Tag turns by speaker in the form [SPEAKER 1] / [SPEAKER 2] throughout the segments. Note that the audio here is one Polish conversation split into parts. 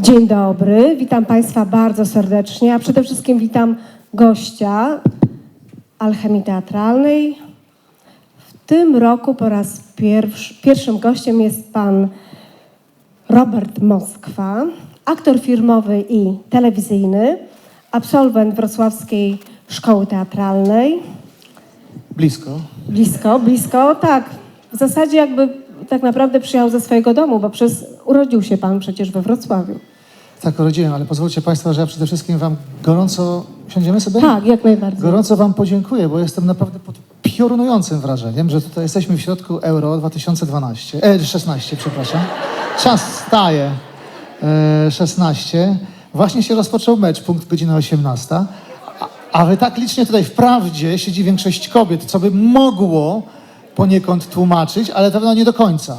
[SPEAKER 1] Dzień dobry, witam Państwa bardzo serdecznie, a przede wszystkim witam gościa Alchemii Teatralnej. W tym roku po raz pierwszy, pierwszym gościem jest pan Robert Moskwa, aktor filmowy i telewizyjny, absolwent Wrocławskiej Szkoły Teatralnej.
[SPEAKER 2] Blisko.
[SPEAKER 1] Blisko, blisko, tak. W zasadzie jakby tak naprawdę przyjechał ze swojego domu, bo przez, urodził się pan przecież we Wrocławiu.
[SPEAKER 2] Tak urodziłem, ale pozwólcie Państwo, że ja przede wszystkim Wam gorąco... Siądziemy sobie?
[SPEAKER 1] Tak, jak najbardziej.
[SPEAKER 2] Gorąco Wam podziękuję, bo jestem naprawdę pod piorunującym wrażeniem, że tutaj jesteśmy w środku Euro 2012, e, 16, przepraszam. Czas staje. E, 16. Właśnie się rozpoczął mecz, punkt godzina 18. A, a Wy tak licznie tutaj wprawdzie siedzi większość kobiet, co by mogło poniekąd tłumaczyć, ale pewno nie do końca.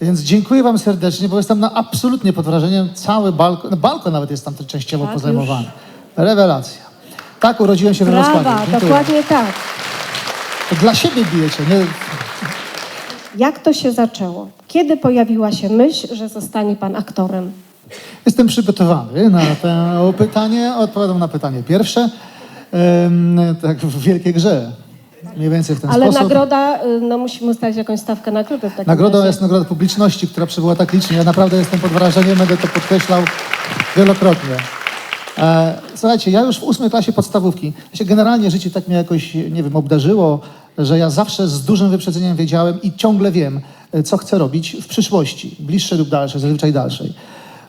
[SPEAKER 2] Więc dziękuję Wam serdecznie, bo jestem na absolutnie pod wrażeniem. Cały balkon, no balkon nawet jest tam częściowo
[SPEAKER 1] Tak,
[SPEAKER 2] pozajmowany. Rewelacja. Tak, urodziłem się.
[SPEAKER 1] Brawa,
[SPEAKER 2] Dziękuję.
[SPEAKER 1] dokładnie tak.
[SPEAKER 2] To Dla siebie bijecie, nie?
[SPEAKER 1] Jak to się zaczęło? Kiedy pojawiła się myśl, że zostanie pan aktorem?
[SPEAKER 2] Jestem przygotowany na to pytanie. Odpowiadam na pytanie pierwsze. Ym, tak w wielkiej grze. Mniej więcej w ten
[SPEAKER 1] Ale
[SPEAKER 2] sposób.
[SPEAKER 1] nagroda, y, no musimy ustalić jakąś stawkę nagrody w takim
[SPEAKER 2] Nagroda
[SPEAKER 1] razie.
[SPEAKER 2] jest nagroda publiczności, która przybyła tak licznie. Ja naprawdę jestem pod wrażeniem, będę to podkreślał wielokrotnie. E, słuchajcie, ja już w ósmej klasie podstawówki, się generalnie życie tak mnie jakoś, nie wiem, obdarzyło, że ja zawsze z dużym wyprzedzeniem wiedziałem i ciągle wiem, e, co chcę robić w przyszłości, bliższej lub dalszej, zazwyczaj dalszej.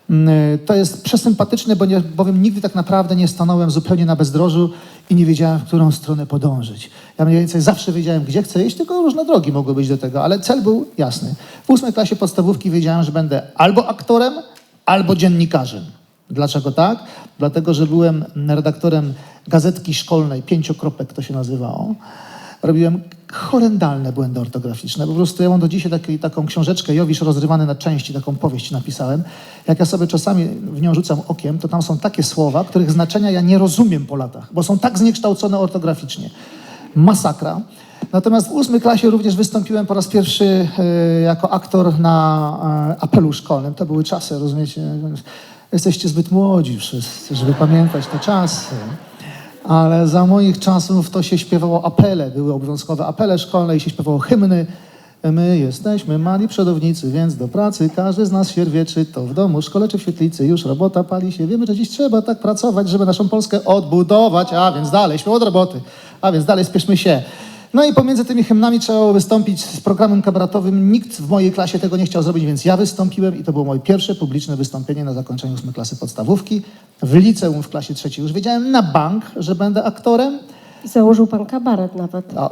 [SPEAKER 2] Mm, e, To jest przesympatyczne, bo nie, bowiem nigdy tak naprawdę nie stanąłem zupełnie na bezdrożu i nie wiedziałem, w którą stronę podążyć. Ja mniej więcej zawsze wiedziałem, gdzie chcę iść, tylko różne drogi mogły być do tego, ale cel był jasny. W ósmej klasie podstawówki wiedziałem, że będę albo aktorem, albo dziennikarzem. Dlaczego tak? Dlatego, że byłem redaktorem gazetki szkolnej, pięciokropek to się nazywało. Robiłem horrendalne błędy ortograficzne. Po prostu ja mam do dzisiaj taki, taką książeczkę Jowisz rozrywany na części, taką powieść napisałem. Jak ja sobie czasami w nią rzucam okiem, to tam są takie słowa, których znaczenia ja nie rozumiem po latach, bo są tak zniekształcone ortograficznie. Masakra. Natomiast w ósmej klasie również wystąpiłem po raz pierwszy e, jako aktor na e, apelu szkolnym. To były czasy, rozumiecie? Jesteście zbyt młodzi wszyscy, żeby pamiętać te czasy. Ale za moich czasów to się śpiewało apele, były obowiązkowe apele szkolne i się śpiewało hymny. My jesteśmy mali przodownicy, więc do pracy każdy z nas sierwieczy, to w domu, szkole czy w świetlicy, już robota pali się. Wiemy, że dziś trzeba tak pracować, żeby naszą Polskę odbudować, a więc dalej, śmiało od roboty, a więc dalej spieszmy się. No i pomiędzy tymi hymnami trzeba było wystąpić z programem kabaretowym. Nikt w mojej klasie tego nie chciał zrobić, więc ja wystąpiłem i to było moje pierwsze publiczne wystąpienie na zakończeniu ósmej klasy podstawówki. W liceum w klasie trzeciej już wiedziałem na bank, że będę aktorem.
[SPEAKER 1] I założył pan kabaret nawet.
[SPEAKER 2] A,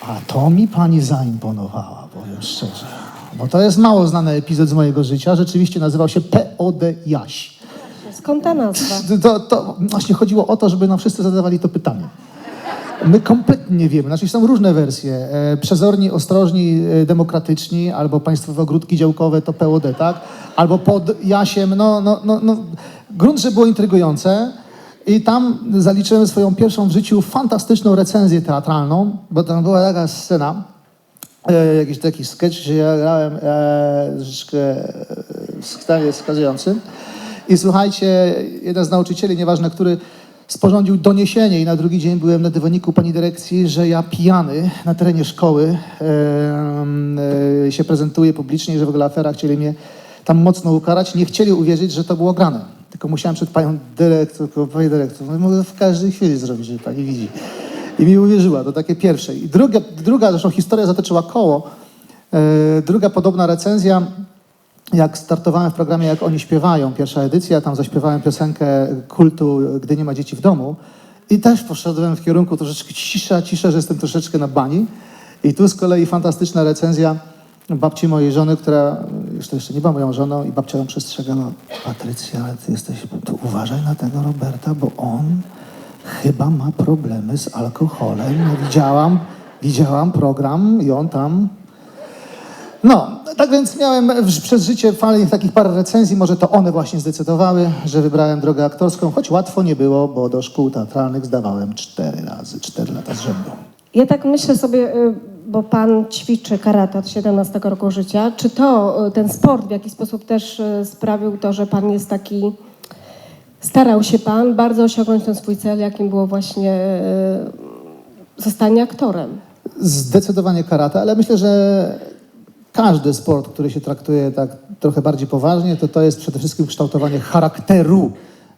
[SPEAKER 2] a to mi pani zaimponowała, powiem szczerze. Bo to jest mało znany epizod z mojego życia. Rzeczywiście nazywał się POD Jaś.
[SPEAKER 1] Skąd ta nazwa?
[SPEAKER 2] To, to właśnie chodziło o to, żeby nam wszyscy zadawali to pytanie. My kompletnie nie wiemy. Znaczy są różne wersje. E, przezorni, ostrożni, e, demokratyczni, albo państwowe ogródki działkowe to POD, tak? Albo pod Jasiem. No, no, no, no. Grunt, że było intrygujące. I tam zaliczyłem swoją pierwszą w życiu fantastyczną recenzję teatralną, bo tam była taka scena, e, jakiś taki sketch, że ja grałem e, troszeczkę e, w stanie wskazującym. I słuchajcie, jeden z nauczycieli, nieważne który, sporządził doniesienie i na drugi dzień byłem na dywaniku pani dyrekcji, że ja pijany na terenie szkoły e, się prezentuję publicznie, że w ogóle afera chcieli mnie tam mocno ukarać. Nie chcieli uwierzyć, że to było grane. Tylko musiałem przed panią dyrektor, tylko pani dyrektor, no, mogę w każdej chwili zrobić, że pani widzi. I mi uwierzyła, to takie pierwsze. I druga, druga zresztą historia zatoczyła koło. E, druga podobna recenzja, jak startowałem w programie Jak oni śpiewają, pierwsza edycja, tam zaśpiewałem piosenkę kultu Gdy nie ma dzieci w domu i też poszedłem w kierunku troszeczkę cisza, cisza, że jestem troszeczkę na bani. I tu z kolei fantastyczna recenzja babci mojej żony, która to jeszcze nie była moją żoną i babcia ją przestrzegała. Patrycja, ale ty jesteś, tu uważaj na tego Roberta, bo on chyba ma problemy z alkoholem. Widziałam, widziałam program i on tam no, tak więc miałem przez życie fajnych takich parę recenzji, może to one właśnie zdecydowały, że wybrałem drogę aktorską, choć łatwo nie było, bo do szkół teatralnych zdawałem cztery razy, cztery lata z rzędu.
[SPEAKER 1] Ja tak myślę sobie, y, bo pan ćwiczy karate od 17 roku życia. Czy to, y, ten sport w jakiś sposób też y, sprawił to, że pan jest taki, starał się pan bardzo osiągnąć ten swój cel, jakim było właśnie zostanie aktorem?
[SPEAKER 2] Zdecydowanie karate, ale myślę, że każdy sport, który się traktuje tak trochę bardziej poważnie, to to jest przede wszystkim kształtowanie charakteru.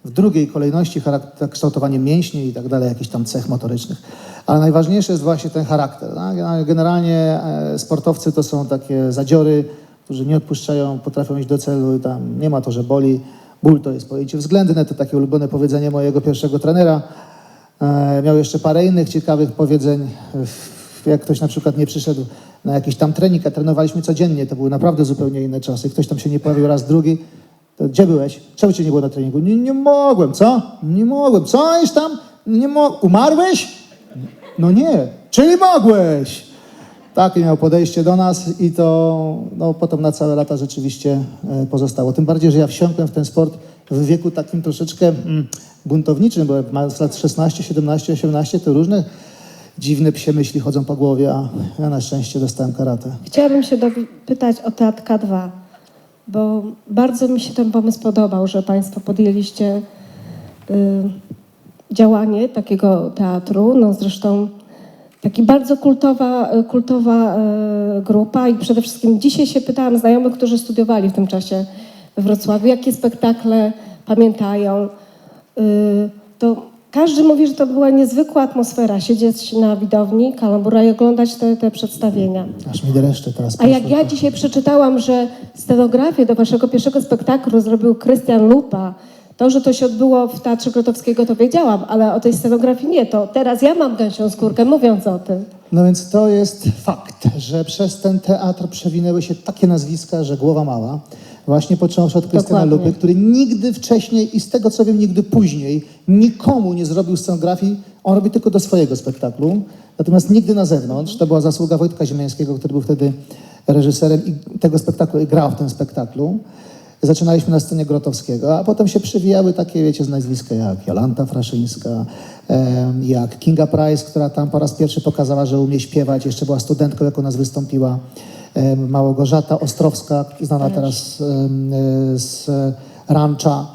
[SPEAKER 2] W drugiej kolejności charakter, kształtowanie mięśni i tak dalej, jakichś tam cech motorycznych. Ale najważniejszy jest właśnie ten charakter. tak? Generalnie e, sportowcy to są takie zadziory, którzy nie odpuszczają, potrafią iść do celu i tam nie ma to, że boli. Ból to jest pojęcie względne, to takie ulubione powiedzenie mojego pierwszego trenera. E, Miał jeszcze parę innych ciekawych powiedzeń. Jak ktoś na przykład nie przyszedł na jakiś tam trening, a trenowaliśmy codziennie, to były naprawdę zupełnie inne czasy. Ktoś tam się nie pojawił raz, drugi, to gdzie byłeś? Czemu cię nie było na treningu? Nie, nie mogłem, co? Nie mogłem. Co jest tam? Nie mo- Umarłeś? No nie. Czyli mogłeś. Takie miał podejście do nas i to no, potem na całe lata rzeczywiście e, pozostało. Tym bardziej, że ja wsiąkłem w ten sport w wieku takim troszeczkę mm, buntowniczym, bo mając lat 16, 17, 18, to różne dziwne psie myśli chodzą po głowie, a ja na szczęście dostałem karate.
[SPEAKER 1] Chciałabym się dopytać o Teatr K2, bo bardzo mi się ten pomysł podobał, że Państwo podjęliście y, działanie takiego teatru. No zresztą taki bardzo kultowa, kultowa y, grupa i przede wszystkim dzisiaj się pytałam znajomych, którzy studiowali w tym czasie we Wrocławiu, jakie spektakle pamiętają. Y, to każdy mówi, że to była niezwykła atmosfera, siedzieć na widowni Kalambura i oglądać te, te przedstawienia.
[SPEAKER 2] Aż mi dreszcze teraz
[SPEAKER 1] A jak ja dzisiaj przeczytałam, że scenografię do waszego pierwszego spektaklu zrobił Krystian Lupa, to, że to się odbyło w Teatrze Grotowskiego, to wiedziałam, ale o tej scenografii nie. To teraz ja mam gęsią skórkę mówiąc o tym.
[SPEAKER 2] No więc to jest fakt, że przez ten teatr przewinęły się takie nazwiska, że głowa mała. Właśnie począwszy od Krystiana. Lupy, który nigdy wcześniej i z tego co wiem, nigdy później nikomu nie zrobił scenografii. On robi tylko do swojego spektaklu, natomiast nigdy na zewnątrz. To była zasługa Wojtka Ziemiańskiego, który był wtedy reżyserem i tego spektaklu i grał w tym spektaklu. Zaczynaliśmy na scenie Grotowskiego, a potem się przywijały takie, wiecie, z nazwiska jak Jolanta Fraszyńska, jak Kinga Price, która tam po raz pierwszy pokazała, że umie śpiewać. Jeszcze była studentką, jak u nas wystąpiła. Małgorzata Ostrowska, znana teraz z Rancza,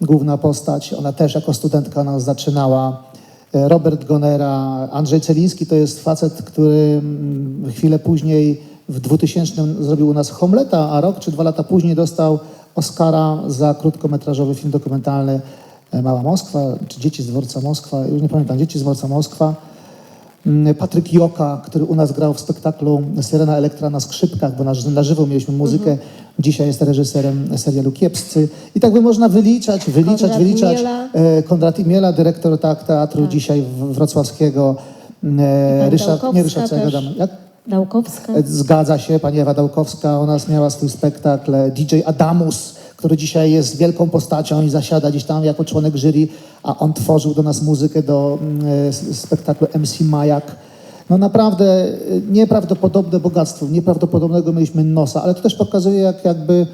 [SPEAKER 2] główna postać. Ona też jako studentka nas zaczynała. E, Robert Gonera, Andrzej Celiński to jest facet, który mm, chwilę później w 2000 zrobił u nas Homleta, a rok czy dwa lata później dostał Oscara za krótkometrażowy film dokumentalny e, Mała Moskwa, czy Dzieci z dworca Moskwa, już nie pamiętam, Dzieci z dworca Moskwa. Mm, Patryk Joka, który u nas grał w spektaklu Syrena Elektra na skrzypkach, bo na, na żywo mieliśmy muzykę. Dzisiaj jest reżyserem serialu Kiepscy. I tak by można wyliczać, wyliczać,
[SPEAKER 1] Konrad
[SPEAKER 2] wyliczać.
[SPEAKER 1] Imiela.
[SPEAKER 2] E, Konrad Imiela, dyrektor tak, teatru dzisiaj w- wrocławskiego. E,
[SPEAKER 1] Pani
[SPEAKER 2] Ryszard, nie Ryszard, ja gadam. Jak?
[SPEAKER 1] Dałkowska.
[SPEAKER 2] E, Zgadza się, pani Ewa Dałkowska, ona miała swój spektakl. E, DJ Adamus, który dzisiaj jest wielką postacią i zasiada gdzieś tam jako członek jury, a on tworzył do nas muzykę do mm, e, spektaklu MC Majak. No naprawdę e, nieprawdopodobne bogactwo, nieprawdopodobnego mieliśmy nosa, ale to też pokazuje, jak jakby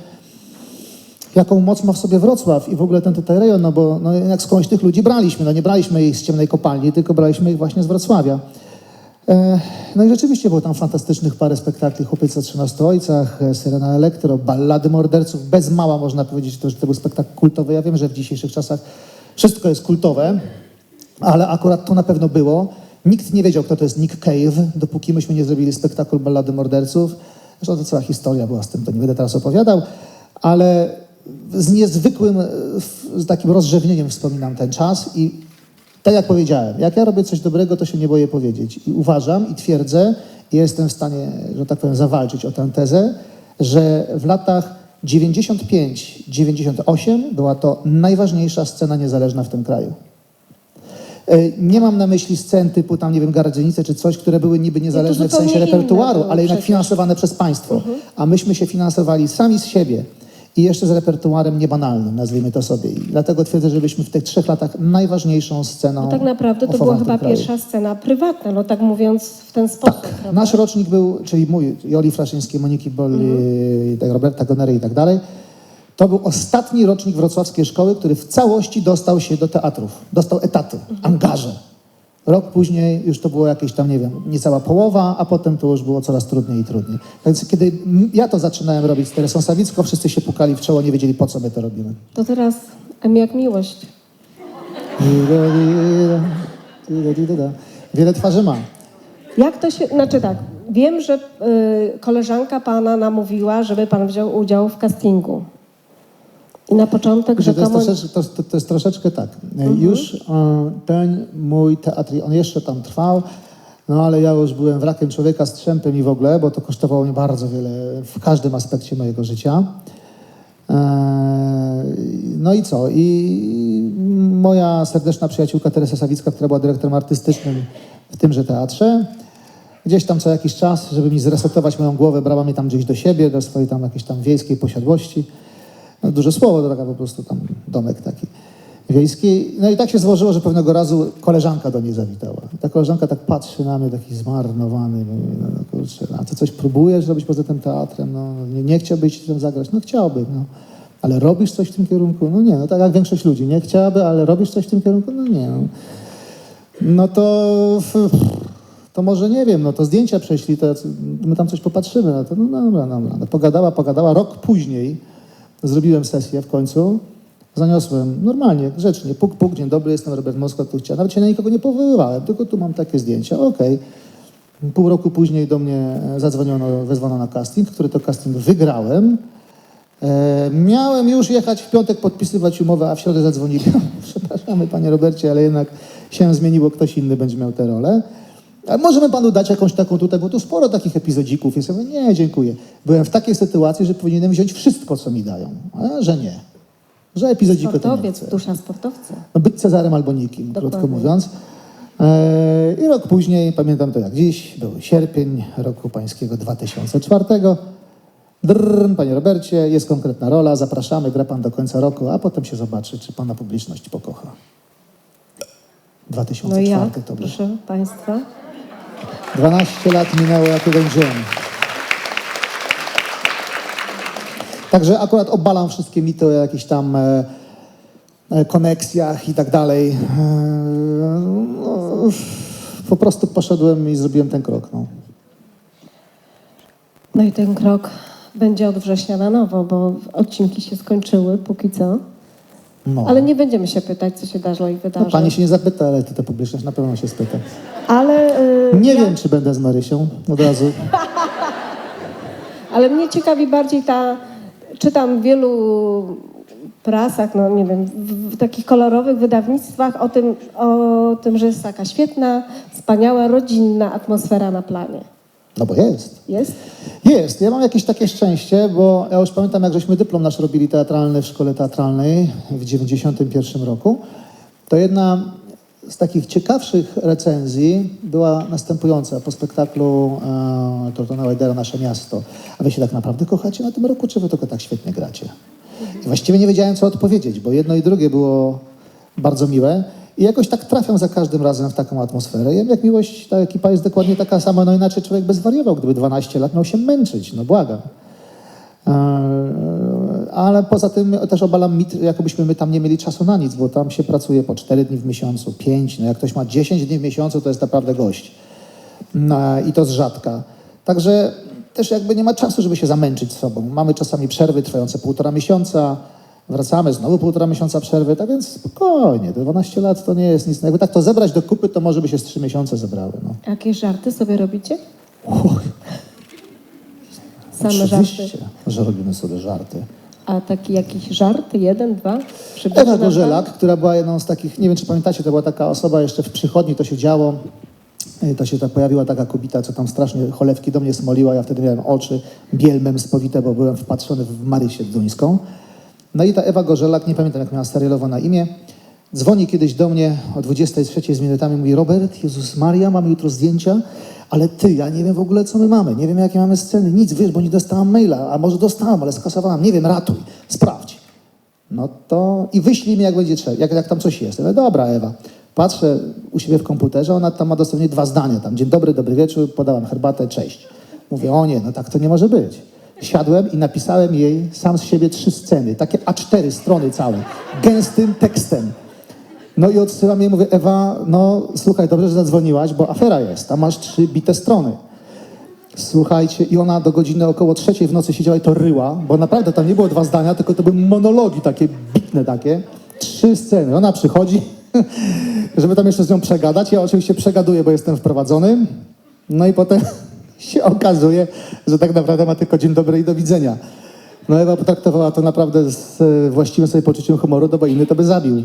[SPEAKER 2] jaką moc ma w sobie Wrocław i w ogóle ten tutaj rejon, no bo no jak skądś tych ludzi braliśmy, no nie braliśmy ich z ciemnej kopalni, tylko braliśmy ich właśnie z Wrocławia. E, No i rzeczywiście było tam fantastycznych parę spektakli, Chłopiec o 13 ojcach, e, Syrena Elektro, Ballady Morderców, bez mała można powiedzieć, że to był spektakl kultowy. Ja wiem, że w dzisiejszych czasach wszystko jest kultowe, ale akurat to na pewno było. Nikt nie wiedział, kto to jest Nick Cave, dopóki myśmy nie zrobili spektaklu Ballady Morderców. Zresztą to cała historia była z tym, to nie będę teraz opowiadał, ale z niezwykłym e, z takim rozrzewnieniem wspominam ten czas i tak jak powiedziałem, jak ja robię coś dobrego, to się nie boję powiedzieć. I uważam i twierdzę, i jestem w stanie, że tak powiem, zawalczyć o tę tezę, że w latach 95-98 była to najważniejsza scena niezależna w tym kraju. E, Nie mam na myśli scen typu tam, nie wiem, Gardzienice czy coś, które były niby niezależne w sensie repertuaru, ale jednak
[SPEAKER 1] przecież.
[SPEAKER 2] finansowane przez państwo. A myśmy się finansowali sami z siebie i jeszcze z repertuarem niebanalnym, nazwijmy to sobie. I dlatego twierdzę, że byliśmy w tych trzech latach najważniejszą sceną.
[SPEAKER 1] No tak naprawdę to była chyba
[SPEAKER 2] kraju.
[SPEAKER 1] pierwsza scena prywatna, no tak mówiąc w ten sposób. prawda?
[SPEAKER 2] Nasz rocznik był, czyli mój, Joli Fraszyńskiej, Moniki Bolli, tak, Roberta Gonery i tak dalej. To był ostatni rocznik wrocławskiej szkoły, który w całości dostał się do teatrów. Dostał etaty, angaże. Rok później już to było jakieś tam, nie wiem, niecała połowa, a potem to już było coraz trudniej i trudniej. Więc kiedy ja to zaczynałem robić z Teresą Sawicką, wszyscy się pukali w czoło, nie wiedzieli po co my to robimy.
[SPEAKER 1] To teraz M jak miłość.
[SPEAKER 2] Wiele twarzy ma.
[SPEAKER 1] Jak to się, znaczy tak, wiem, że y, koleżanka pana namówiła, żeby pan wziął udział w castingu. I na początek
[SPEAKER 2] Że to, jest
[SPEAKER 1] rzekomo...
[SPEAKER 2] to, to, to jest troszeczkę tak. Już e, ten mój teatr, on jeszcze tam trwał, no ale ja już byłem wrakiem człowieka, strzępem i w ogóle, bo to kosztowało mnie bardzo wiele w każdym aspekcie mojego życia. E, No i co? I moja serdeczna przyjaciółka Teresa Sawicka, która była dyrektorem artystycznym w tymże teatrze, gdzieś tam co jakiś czas, żeby mi zresetować moją głowę, brała mnie tam gdzieś do siebie, do swojej tam jakiejś tam wiejskiej posiadłości. No, duże słowo, taka po prostu tam domek taki wiejski. No i tak się złożyło, że pewnego razu koleżanka do mnie zawitała. I ta koleżanka tak patrzy na mnie, taki zmarnowany. Mówi, no, no kurczę, a ty coś próbujesz robić poza tym teatrem? No, nie, nie chciałbyś tam zagrać? No chciałbym, no. Ale robisz coś w tym kierunku? No nie, no tak jak większość ludzi. Nie chciałaby, ale robisz coś w tym kierunku? No nie. No, no to... To może nie wiem, no to zdjęcia prześli, to my tam coś popatrzymy. No to no dobra, dobra. No, pogadała, pogadała. Rok później zrobiłem sesję w końcu. Zaniosłem normalnie, grzecznie. Puk, puk, dzień dobry, jestem Robert Moskwa, tu chciałem. Nawet się na nikogo nie powoływałem, tylko tu mam takie zdjęcia. Okej. Pół roku później do mnie e, zadzwoniono, wezwano na casting, który to casting wygrałem. E, miałem już jechać w piątek podpisywać umowę, a w środę zadzwonili. Przepraszamy, panie Robercie, ale jednak się zmieniło, ktoś inny będzie miał tę rolę. A możemy panu dać jakąś taką tutaj, bo tu sporo takich epizodzików jest. Ja mówię, nie, dziękuję. Byłem w takiej sytuacji, że powinienem wziąć wszystko, co mi dają, a że nie. Że epizodziku to nie
[SPEAKER 1] dusza sportowca.
[SPEAKER 2] No, być Cezarem albo nikim, krótko
[SPEAKER 1] Dokładnie.
[SPEAKER 2] mówiąc. E, I rok później, pamiętam to jak dziś, był sierpień roku pańskiego 2004. Drrr, panie Robercie, jest konkretna rola, zapraszamy, gra pan do końca roku, a potem się zobaczy, czy pana publiczność pokocha.
[SPEAKER 1] No
[SPEAKER 2] 2004
[SPEAKER 1] i jak,
[SPEAKER 2] to był.
[SPEAKER 1] proszę państwa?
[SPEAKER 2] 12 lat minęło jak jeden dzień. Także akurat obalam wszystkie mity o jakichś tam e, e, koneksjach i tak dalej. E, no, po prostu poszedłem i zrobiłem ten krok. No.
[SPEAKER 1] No i ten krok będzie od września na nowo, bo odcinki się skończyły póki co.
[SPEAKER 2] No.
[SPEAKER 1] Ale nie będziemy się pytać, co się darzyło i wydarzy.
[SPEAKER 2] No, pani się nie zapyta, ale ty ta publiczność na pewno się spyta.
[SPEAKER 1] Ale, y,
[SPEAKER 2] Nie
[SPEAKER 1] ja,
[SPEAKER 2] wiem, czy będę z Marysią od razu.
[SPEAKER 1] ale mnie ciekawi bardziej ta... Czytam w wielu prasach, no nie wiem, w, w takich kolorowych wydawnictwach o tym, o tym, że jest taka świetna, wspaniała, rodzinna atmosfera na planie.
[SPEAKER 2] No bo jest.
[SPEAKER 1] Jest?
[SPEAKER 2] Jest. Ja mam jakieś takie szczęście, bo ja już pamiętam, jak żeśmy dyplom nasz robili teatralny w szkole teatralnej w 91 roku. To jedna z takich ciekawszych recenzji była następująca po spektaklu e, Tortona Wajdera Nasze Miasto. A wy się tak naprawdę kochacie na tym roku, czy wy tylko tak świetnie gracie? I właściwie nie wiedziałem, co odpowiedzieć, bo jedno i drugie było bardzo miłe. I jakoś tak trafiam za każdym razem w taką atmosferę. Ja wiem, jak miłość, ta ekipa jest dokładnie taka sama, no inaczej człowiek by zwariował, gdyby 12 lat miał się męczyć, no błagam. Eee, Ale poza tym też obalam mit, jakobyśmy my tam nie mieli czasu na nic, bo tam się pracuje po 4 dni w miesiącu, 5, no jak ktoś ma 10 dni w miesiącu, to jest naprawdę gość. No, I to z rzadka. Także też jakby nie ma czasu, żeby się zamęczyć sobą. Mamy czasami przerwy trwające półtora miesiąca, wracamy, znowu półtora miesiąca przerwy, tak więc spokojnie, te 12 lat to nie jest nic. Jakby tak to zebrać do kupy, to może by się z 3 miesiące zebrały. No.
[SPEAKER 1] Jakieś żarty sobie robicie? Same
[SPEAKER 2] Oczywiście,
[SPEAKER 1] żarty.
[SPEAKER 2] że robimy sobie żarty.
[SPEAKER 1] A taki jakiś żart? Jeden, dwa?
[SPEAKER 2] Ewa? Gorzelak, która była jedną z takich, nie wiem czy pamiętacie, to była taka osoba jeszcze w przychodni, to się działo, y, to się ta pojawiła taka kobieta, co tam strasznie cholewki do mnie smoliła, ja wtedy miałem oczy bielmem spowite, bo byłem wpatrzony w Marysię Duńską. No i ta Ewa Gorzelak, nie pamiętam jak miała Starylowo na imię, dzwoni kiedyś do mnie o 23 z minutami, mówi Robert, Jezus Maria, mamy jutro zdjęcia, ale ty, ja nie wiem w ogóle co my mamy, nie wiem jakie mamy sceny, nic, wiesz, bo nie dostałam maila, a może dostałam, ale skasowałam, nie wiem, ratuj, sprawdź. No to i wyślij mi, jak będzie trzeba, jak, jak tam coś jest. Ja mówię, dobra, Ewa. Patrzę u siebie w komputerze, ona tam ma dosłownie dwa zdania. Tam dzień dobry, dobry wieczór, podałam herbatę, cześć. Mówię, o nie, no tak to nie może być. Siadłem i napisałem jej sam z siebie trzy sceny, takie A4 strony całe, gęstym tekstem. No i odsyłam jej, mówię, Ewa, no słuchaj, dobrze, że zadzwoniłaś, bo afera jest, a masz trzy bite strony. Słuchajcie, i ona do godziny około trzeciej w nocy siedziała i to ryła, bo naprawdę tam nie było dwa zdania, tylko to były monologi takie, bitne takie. Trzy sceny. Ona przychodzi, żeby tam jeszcze z nią przegadać. Ja oczywiście przegaduję, bo jestem wprowadzony. No i potem się okazuje, że tak naprawdę ma tylko dzień dobry i do widzenia. No Ewa potraktowała to naprawdę z e, właściwym sobie poczuciem humoru, no bo inny to by zabił.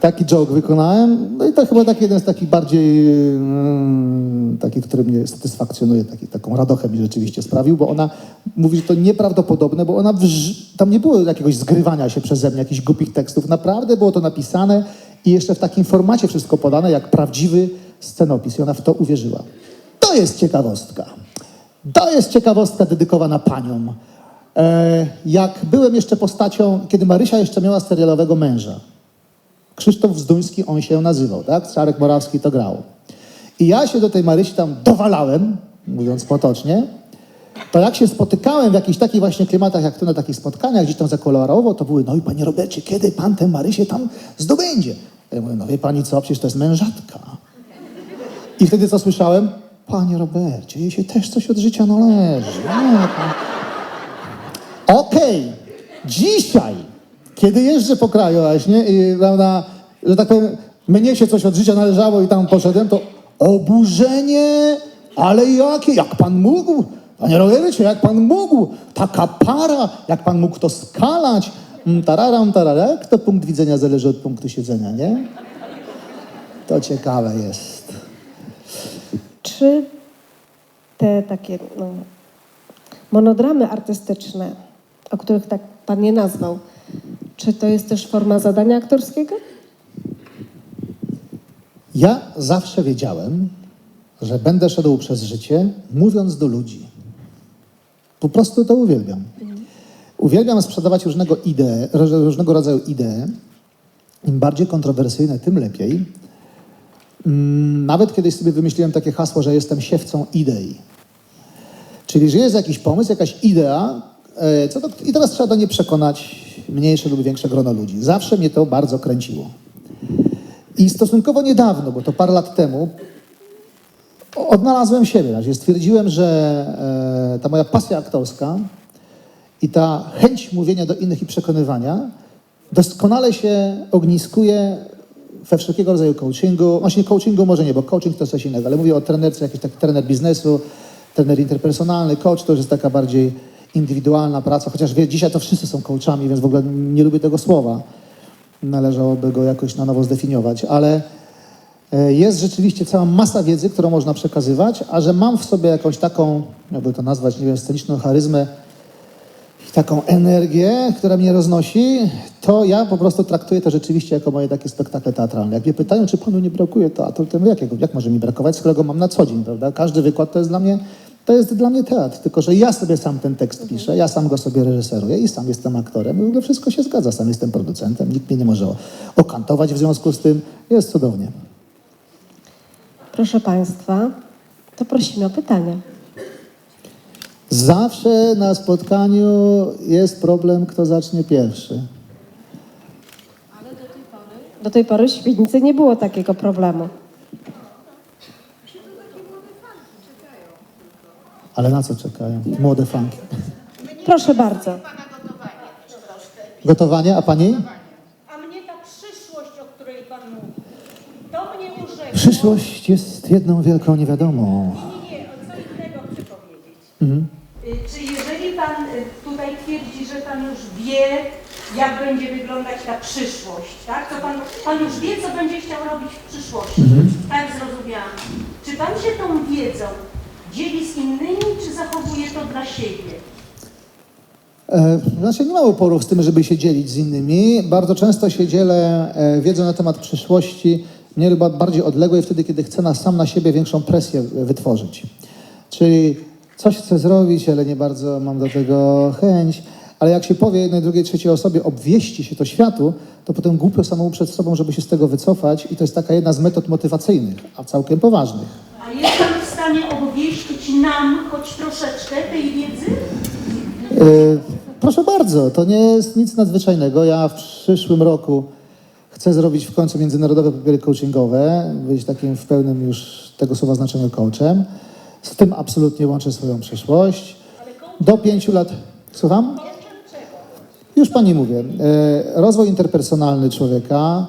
[SPEAKER 2] Taki joke wykonałem, no i to chyba taki jeden z takich bardziej, mm, taki, który mnie satysfakcjonuje, taki, taką radochę mi rzeczywiście sprawił, bo ona mówi, że to nieprawdopodobne, bo ona, tam nie było jakiegoś zgrywania się przeze mnie, jakichś głupich tekstów, naprawdę było to napisane i jeszcze w takim formacie wszystko podane, jak prawdziwy scenopis i ona w to uwierzyła. To jest ciekawostka. To jest ciekawostka dedykowana paniom. E, jak byłem jeszcze postacią, kiedy Marysia jeszcze miała serialowego męża, Krzysztof Zduński, on się nazywał, tak? Czarek Morawski to grał. I ja się do tej Marysi tam dowalałem, mówiąc potocznie, to jak się spotykałem w jakichś takich właśnie klimatach, jak tu na takich spotkaniach, gdzieś tam zakolorowo, to były, no i panie Robercie, kiedy pan tę Marysię tam zdobędzie? Ja mówię, no wie pani co, przecież to jest mężatka. I wtedy co słyszałem? Panie Robercie, jej się też coś od życia należy. Okej, dzisiaj, kiedy jeżdżę po kraju właśnie i prawda, że tak powiem, mnie się coś od życia należało i tam poszedłem, to oburzenie, ale jakie, jak pan mógł, panie Robercie, jak pan mógł, taka para, jak pan mógł to skalać, Mm, tararam, tararek, to punkt widzenia zależy od punktu siedzenia, nie? To ciekawe jest.
[SPEAKER 1] Czy te takie no, monodramy artystyczne, o których tak Pan nie nazwał, czy to jest też forma zadania aktorskiego?
[SPEAKER 2] Ja zawsze wiedziałem, że będę szedł przez życie, mówiąc do ludzi. Po prostu to uwielbiam. Uwielbiam sprzedawać różnego, idee, różnego rodzaju idee. Im bardziej kontrowersyjne, tym lepiej. Mm, Nawet kiedyś sobie wymyśliłem takie hasło, że jestem siewcą idei. Czyli, że jest jakiś pomysł, jakaś idea, e, co do, i teraz trzeba do niej przekonać mniejsze lub większe grono ludzi. Zawsze mnie to bardzo kręciło. I stosunkowo niedawno, bo to parę lat temu, odnalazłem siebie. Znaczy stwierdziłem, że e, ta moja pasja aktorska i ta chęć mówienia do innych i przekonywania doskonale się ogniskuje we wszelkiego rodzaju coachingu. Właśnie coachingu może nie, bo coaching to coś innego, ale mówię o trenerce, jakiś taki trener biznesu, trener interpersonalny, coach to już jest taka bardziej indywidualna praca, chociaż wie, dzisiaj to wszyscy są coachami, więc w ogóle nie lubię tego słowa. Należałoby go jakoś na nowo zdefiniować, ale e, jest rzeczywiście cała masa wiedzy, którą można przekazywać, a że mam w sobie jakąś taką, jakby to nazwać, nie wiem, sceniczną charyzmę, taką energię, która mnie roznosi, to ja po prostu traktuję to rzeczywiście jako moje takie spektakle teatralne. Jak mnie pytają, czy panu nie brakuje teatru, to ja mówię, jakiego, jak może mi brakować, skoro go mam na co dzień, prawda? Każdy wykład to jest dla mnie, to jest dla mnie teatr, tylko że ja sobie sam ten tekst piszę, ja sam go sobie reżyseruję i sam jestem aktorem i w ogóle wszystko się zgadza, sam jestem producentem, nikt mnie nie może okantować w związku z tym, jest cudownie.
[SPEAKER 1] Proszę Państwa, to prosimy o pytania.
[SPEAKER 2] Zawsze na spotkaniu jest problem, kto zacznie pierwszy.
[SPEAKER 1] Do tej pory w Świdnicy nie było takiego problemu.
[SPEAKER 2] Ale na co czekają? Młode fanki.
[SPEAKER 1] Proszę bardzo.
[SPEAKER 2] Gotowanie, a pani?
[SPEAKER 3] A mnie ta przyszłość, o której Pan mówi, to mnie urzekło.
[SPEAKER 2] Przyszłość jest jedną wielką niewiadomą.
[SPEAKER 3] Nie, nie, o co innego chcę powiedzieć.
[SPEAKER 2] Mhm.
[SPEAKER 3] Y, Czy jeżeli Pan y, tutaj twierdzi, że Pan już wie, jak będzie wyglądać ta przyszłość, tak? To pan, pan już wie, co będzie chciał robić w przyszłości. Tak zrozumiałam. Czy Pan się tą wiedzą dzieli z innymi, czy zachowuje to dla siebie?
[SPEAKER 2] E, Znaczy nie mam oporów z tym, żeby się dzielić z innymi. Bardzo często się dzielę e, wiedzą na temat przyszłości, mniej lub bardziej odległej, wtedy, kiedy chcę na, sam na siebie większą presję wytworzyć. Czyli coś chcę zrobić, ale nie bardzo mam do tego chęć. Ale jak się powie jednej, drugiej, trzeciej osobie, obwieści się to światu, to potem głupio samemu przed sobą, żeby się z tego wycofać. I to jest taka jedna z metod motywacyjnych, a całkiem poważnych.
[SPEAKER 3] A jest Pan w stanie obwieścić nam choć troszeczkę tej wiedzy?
[SPEAKER 2] E, Proszę bardzo, to nie jest nic nadzwyczajnego. Ja w przyszłym roku Chcę zrobić w końcu międzynarodowe papiery coachingowe, być takim w pełnym już tego słowa znaczeniu coachem. Z tym absolutnie łączę swoją przyszłość. Do pięciu lat. Słucham? Już pani mówię. E, Rozwój interpersonalny człowieka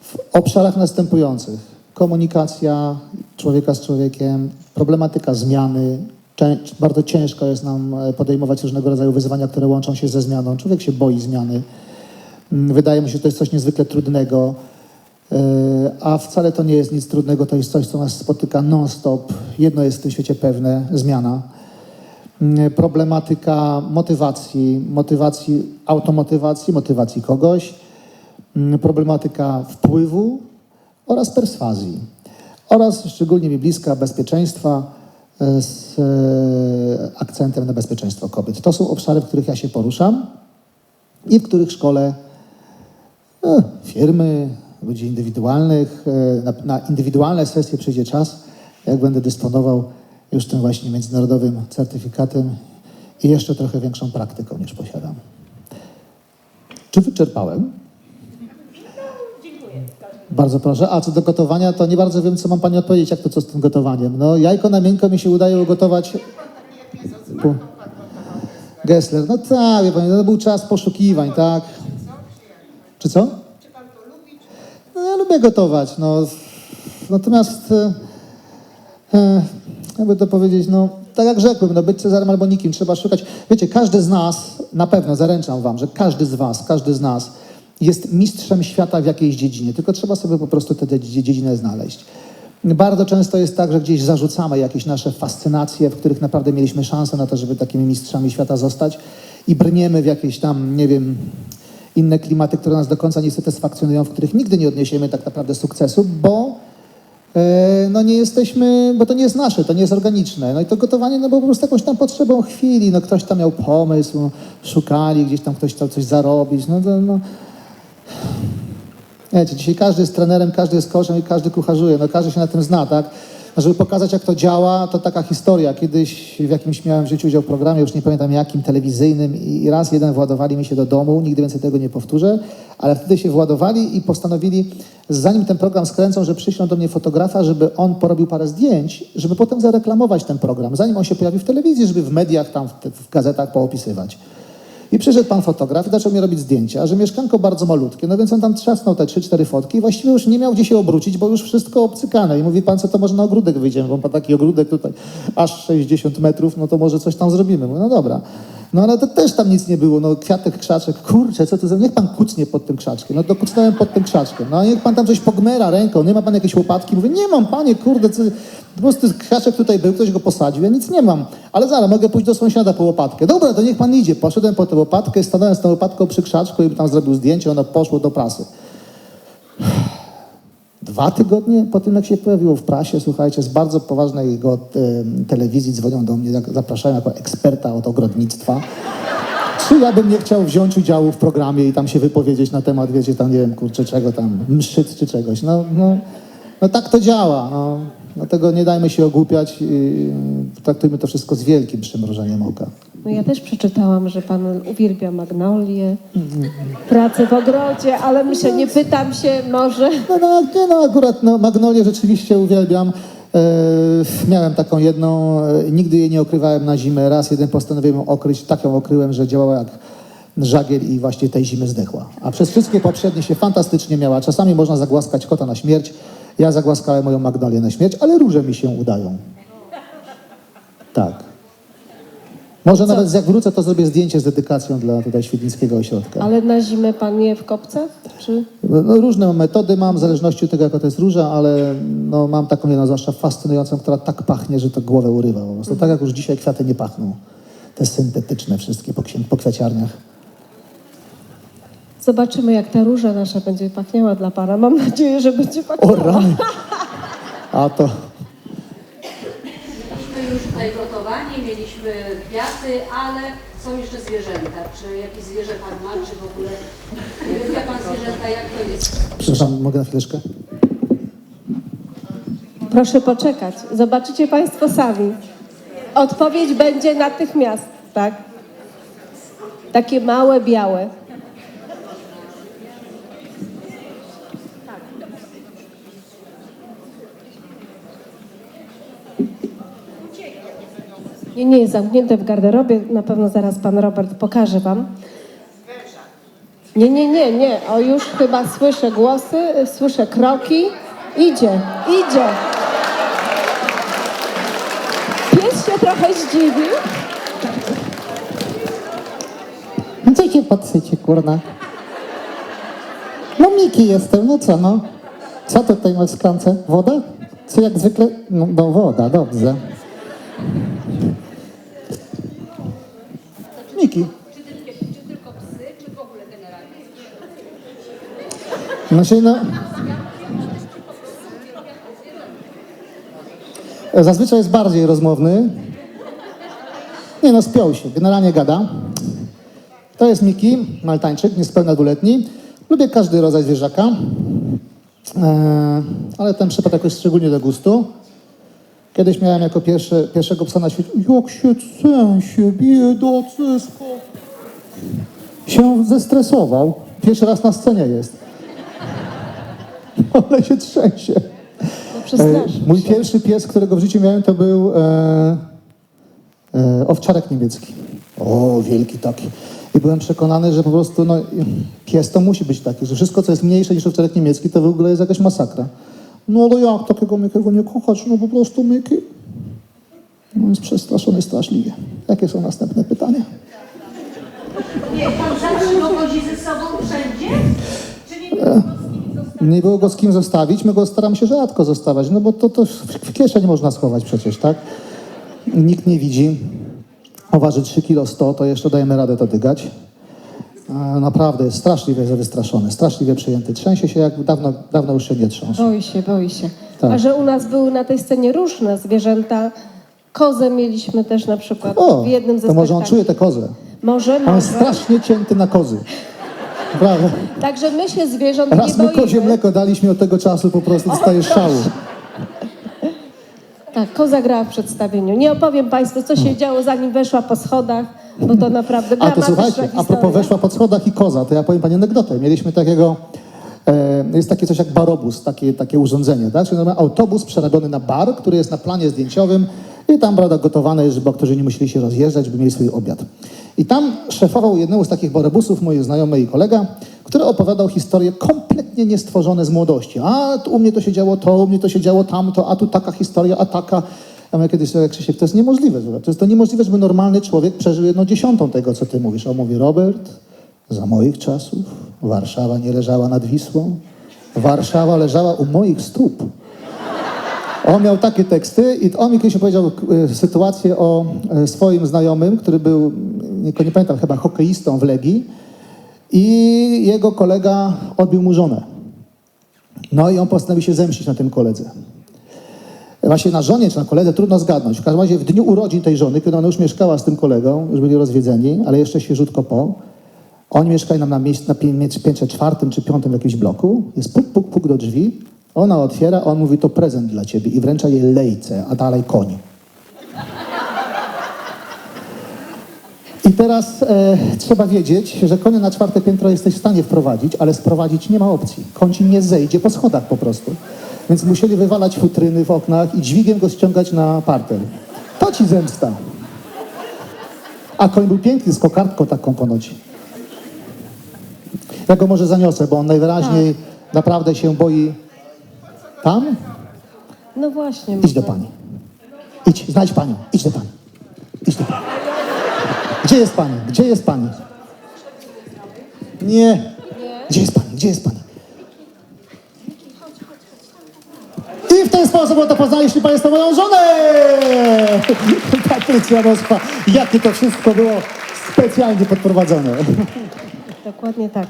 [SPEAKER 2] w obszarach następujących: komunikacja człowieka z człowiekiem, problematyka zmiany. Bardzo ciężko jest nam e, podejmować różnego rodzaju wyzwania, które łączą się ze zmianą. Człowiek się boi zmiany. Mm, Wydaje mu się, że to jest coś niezwykle trudnego, e, a wcale to nie jest nic trudnego. To jest coś, co nas spotyka non-stop. Jedno jest w tym świecie pewne: zmiana. Problematyka motywacji, motywacji, automotywacji, motywacji kogoś, problematyka wpływu oraz perswazji oraz szczególnie mi bliska bezpieczeństwa e, z e, akcentem na bezpieczeństwo kobiet. To są obszary, w których ja się poruszam i w których szkole e, firmy, ludzi indywidualnych. Na, na indywidualne sesje przyjdzie czas, jak będę dysponował już tym właśnie międzynarodowym certyfikatem i jeszcze trochę większą praktyką niż posiadam. Czy wyczerpałem? Bardzo proszę. A co do gotowania, to nie bardzo wiem, co mam Pani odpowiedzieć, jak to co z tym gotowaniem. No, jajko na miękko mi się udaje ugotować. Pu- Gessler, no tak, wie Pani, to był czas poszukiwań, tak? Czy co? No, ja lubię gotować, no. Natomiast, e, e, jakby to powiedzieć, no, tak jak rzekłem, no, być Cezarem albo nikim, trzeba szukać. Wiecie, każdy z nas, na pewno, zaręczam Wam, że każdy z Was, każdy z nas jest mistrzem świata w jakiejś dziedzinie, tylko trzeba sobie po prostu tę dzie- dziedzinę znaleźć. Bardzo często jest tak, że gdzieś zarzucamy jakieś nasze fascynacje, w których naprawdę mieliśmy szansę na to, żeby takimi mistrzami świata zostać i brniemy w jakieś tam, nie wiem, inne klimaty, które nas do końca nie satysfakcjonują, w których nigdy nie odniesiemy tak naprawdę sukcesu, bo no nie jesteśmy, bo to nie jest nasze, to nie jest organiczne. No i to gotowanie no było po prostu jakąś tam potrzebą chwili, no ktoś tam miał pomysł, szukali, gdzieś tam ktoś chciał coś zarobić, no, to, no. Wiecie, dzisiaj każdy jest trenerem, każdy jest koszem i każdy kucharzuje, no każdy się na tym zna, tak? No, żeby pokazać, jak to działa, to taka historia. Kiedyś w jakimś miałem w życiu udział w programie, już nie pamiętam jakim, telewizyjnym i raz jeden władowali mi się do domu, nigdy więcej tego nie powtórzę, ale wtedy się władowali i postanowili, zanim ten program skręcą, że przyślą do mnie fotografa, żeby on porobił parę zdjęć, żeby potem zareklamować ten program, zanim on się pojawi w telewizji, żeby w mediach, tam w, w gazetach poopisywać. I przyszedł pan fotograf i zaczął mi robić zdjęcia, że mieszkanko bardzo malutkie, no więc on tam trzasnął te trzy, cztery fotki i właściwie już nie miał gdzie się obrócić, bo już wszystko obcykane. I mówi pan, co to może na ogródek wyjdziemy, bo ma taki ogródek tutaj aż 60 metrów, no to może coś tam zrobimy. Mówię, no dobra. No ale to też tam nic nie było, no kwiatek, krzaczek, kurczę, co to za... Niech pan kucnie pod tym krzaczkiem. No to kucnąłem pod tym krzaczkiem. No niech pan tam coś pogmera ręką, nie ma pan jakiejś łopatki? Mówię, nie mam, panie, kurde, co... po prostu krzaczek tutaj był, ktoś go posadził, ja nic nie mam. Ale zaraz, mogę pójść do sąsiada po łopatkę. Dobra, to niech pan idzie. Poszedłem po tę łopatkę, stanąłem z tą łopatką przy krzaczku i tam zrobił zdjęcie, ono poszło do prasy. Dwa tygodnie po tym, jak się pojawiło w prasie, słuchajcie, z bardzo poważnej go, em, telewizji dzwonią do mnie, zapraszają jako eksperta od ogrodnictwa. Czy ja bym nie chciał wziąć udziału w programie i tam się wypowiedzieć na temat, wiecie, tam nie wiem, kurczę, czego tam, mszyc czy czegoś. No, no, no tak to działa. No. Dlatego nie dajmy się ogłupiać i traktujmy to wszystko z wielkim przymrużeniem oka.
[SPEAKER 1] No ja też przeczytałam, że pan uwielbia magnolię, pracę w ogrodzie, ale myślę, nie pytam się, może...
[SPEAKER 2] No, no, nie, no akurat no, Magnolię rzeczywiście uwielbiam. E, miałem taką jedną, e, nigdy jej nie okrywałem na zimę. Raz jeden postanowiłem okryć, tak ją okryłem, że działała jak żagiel i właśnie tej zimy zdechła. A przez wszystkie poprzednie się fantastycznie miała. Czasami można zagłaskać kota na śmierć. Ja zagłaskałem moją Magnolię na śmierć, ale róże mi się udają. Tak. Może nawet jak wrócę, to zrobię zdjęcie z dedykacją dla tutaj Świdnickiego Ośrodka.
[SPEAKER 1] Ale na zimę pan je w kopcach? Czy...
[SPEAKER 2] No, różne metody mam, w zależności od tego, jaka to jest róża, ale no, mam taką jedną zwłaszcza fascynującą, która tak pachnie, że to głowę urywa po prostu. Tak jak już dzisiaj kwiaty nie pachną. Te syntetyczne wszystkie po, po kwiaciarniach.
[SPEAKER 1] Zobaczymy, jak ta róża nasza będzie pachniała dla pana. Mam nadzieję, że będzie
[SPEAKER 2] O
[SPEAKER 1] pachniała.
[SPEAKER 2] rany! A to...
[SPEAKER 3] Już tutaj gotowanie, mieliśmy kwiaty, ale są jeszcze zwierzęta. Czy jakieś zwierzę pan ma, czy w ogóle uwielbia pan zwierzęta, jak to jest?
[SPEAKER 2] Przepraszam, mogę na chwileczkę?
[SPEAKER 1] Proszę poczekać. Zobaczycie państwo sami. Odpowiedź będzie natychmiast, tak? Takie małe, białe. Nie, nie jest zamknięte w garderobie. Na pewno zaraz pan Robert pokaże wam. Nie, nie, nie, nie. O, już chyba słyszę głosy, słyszę kroki. Idzie, idzie. Pies się trochę zdziwił.
[SPEAKER 2] Co się patrzycie, kurna? No Miki jestem, no co no? Co tutaj masz w? Woda? Co jak zwykle? No, no woda, dobrze. Miki. No się no... Zazwyczaj jest bardziej rozmowny. Nie no, spiął się, generalnie gada. To jest Miki, maltańczyk, niespełna dwuletni. Lubię każdy rodzaj zwierzaka, e, ale ten przypadek jakoś szczególnie do gustu. Kiedyś miałem jako pierwszy, pierwszego psa na świecie. Jak się trzęsie, biedacysko. Się zestresował. Pierwszy raz na scenie jest. Ale się trzęsie.
[SPEAKER 1] No
[SPEAKER 2] E, mój pierwszy pies, którego w życiu miałem, to był e, e, owczarek niemiecki. O, wielki taki. I byłem przekonany, że po prostu no, pies to musi być taki, że wszystko, co jest mniejsze niż owczarek niemiecki, to w ogóle jest jakaś masakra. No ale jak takiego Mykiego nie kochać? No po prostu Myki. No jest przestraszony straszliwie. Jakie są następne pytania?
[SPEAKER 3] Nie, pan zawsze go wozi ze sobą wszędzie? Czy nie było?
[SPEAKER 2] Nie było go z kim zostawić, my go staramy się rzadko zostawiać, no bo to, to w kieszeń można schować przecież, tak? Nikt nie widzi. O, waży 3 kg 100, to jeszcze dajemy radę to dygać. E, Naprawdę jest straszliwie wystraszony, straszliwie przejęty. Trzęsie się jak dawno, dawno już się nie trząsł.
[SPEAKER 1] Boi się, boi się.
[SPEAKER 2] Tak.
[SPEAKER 1] A że u nas były na tej scenie różne zwierzęta. Kozę mieliśmy też na przykład
[SPEAKER 2] O,
[SPEAKER 1] w jednym ze
[SPEAKER 2] to może on
[SPEAKER 1] spektakli.
[SPEAKER 2] czuje tę kozę.
[SPEAKER 1] Może,
[SPEAKER 2] On jest
[SPEAKER 1] może.
[SPEAKER 2] strasznie cięty na kozy. Prawda?
[SPEAKER 1] Także my się zwierząt
[SPEAKER 2] Raz
[SPEAKER 1] nie
[SPEAKER 2] mu kozie mleko daliśmy od tego czasu, po prostu dostaje szału.
[SPEAKER 1] Tak, koza grała w przedstawieniu. Nie opowiem Państwu, co się działo zanim weszła po schodach, bo to naprawdę.
[SPEAKER 2] A to słuchajcie, a propos weszła po schodach i koza, to ja powiem pani anegdotę. Mieliśmy takiego, e, jest takie coś jak barobus, takie, takie urządzenie, tak? Czyli normalnie autobus przerabiony na bar, który jest na planie zdjęciowym i tam, prawda, gotowane jest, żeby aktorzy nie musieli się rozjeżdżać, żeby mieli swój obiad. I tam szefował jednemu z takich barobusów, mój znajomy i kolega, który opowiadał historie kompletnie niestworzone z młodości. A tu u mnie to się działo to, u mnie to się działo tamto, a tu taka historia, a taka. Ja mówię kiedyś sobie, Krzysiek, to jest niemożliwe. To jest to niemożliwe, żeby normalny człowiek przeżył jedną dziesiątą tego, co ty mówisz. A mówi, Robert, za moich czasów Warszawa nie leżała nad Wisłą, Warszawa leżała u moich stóp. On miał takie teksty i on mi kiedyś opowiedział e, sytuację o e, swoim znajomym, który był, nie, nie pamiętam, chyba hokeistą w Legii i jego kolega odbił mu żonę. No i on postanowił się zemścić na tym koledze. Właśnie na żonie czy na koledze trudno zgadnąć. W każdym razie w dniu urodzin tej żony, kiedy ona już mieszkała z tym kolegą, już byli rozwiedzeni, ale jeszcze świeżutko po, oni mieszkali nam na, miejscu, na pię- piętrze czwartym czy piątym w jakimś bloku, jest puk, puk, puk do drzwi, ona otwiera, on mówi, to prezent dla ciebie i wręcza jej lejce, a dalej koń. I teraz e, trzeba wiedzieć, że konie na czwarte piętro jesteś w stanie wprowadzić, ale sprowadzić nie ma opcji. Koń ci nie zejdzie po schodach po prostu. Więc musieli wywalać futryny w oknach i dźwigiem go ściągać na parter. To ci zemsta. A koń był piękny, z kokardką taką ponoć. Ja go może zaniosę, bo on najwyraźniej naprawdę się boi. Tam?
[SPEAKER 1] No właśnie.
[SPEAKER 2] Idź do pani. Idź, znajdź panią. Idź do pani. Idź do pani. Gdzie jest pani? Gdzie jest pani? Nie. Gdzie jest pani? Gdzie jest pani? W ten sposób oto poznaliście Państwo moją żonę! Patrycja Moskwa. Jakie to wszystko było specjalnie podprowadzone.
[SPEAKER 1] Dokładnie tak.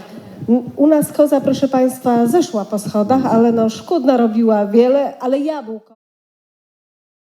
[SPEAKER 1] U nas koza, proszę Państwa, zeszła po schodach, ale no szkód narobiła wiele, ale jabłko.